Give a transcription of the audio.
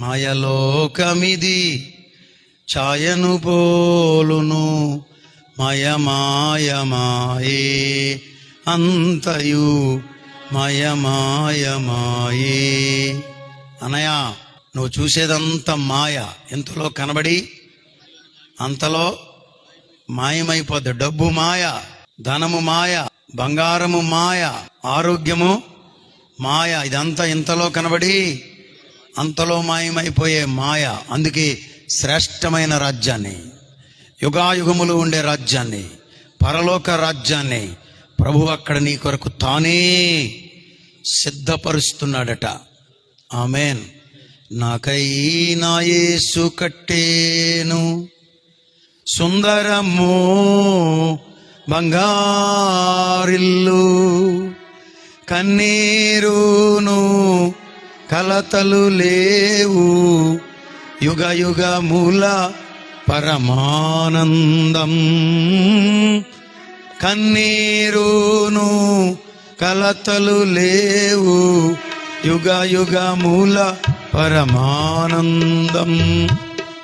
మాయలోకమిది ఛాయను పోలును మయమాయమాయే అంతయు మయమాయమాయే. అనయా నువ్వు చూసేదంతా మాయ. ఎంతలో కనబడి అంతలో మాయమైపోద్ది. డబ్బు మాయ ధనము మాయ బంగారము మాయ ఆరోగ్యము మాయ. ఇదంతా ఇంతలో కనబడి అంతలో మాయమైపోయే మాయ అందుకే శ్రేష్టమైన రాజ్యాన్ని యుగాయుగములు ఉండే రాజ్యాన్ని పరలోక రాజ్యాన్ని ప్రభు అక్కడ నీ కొరకు తానే సిద్ధపరుస్తున్నాడట. ఆమెన్. నాకై నాయేసు కట్టేను సుందరము బంగారిల్లు కన్నీరును కలతలు లేవు. యుగ మూల పరమానందం. కన్నీరును కలతలు లేవు. యుగ మూల పరమానందం.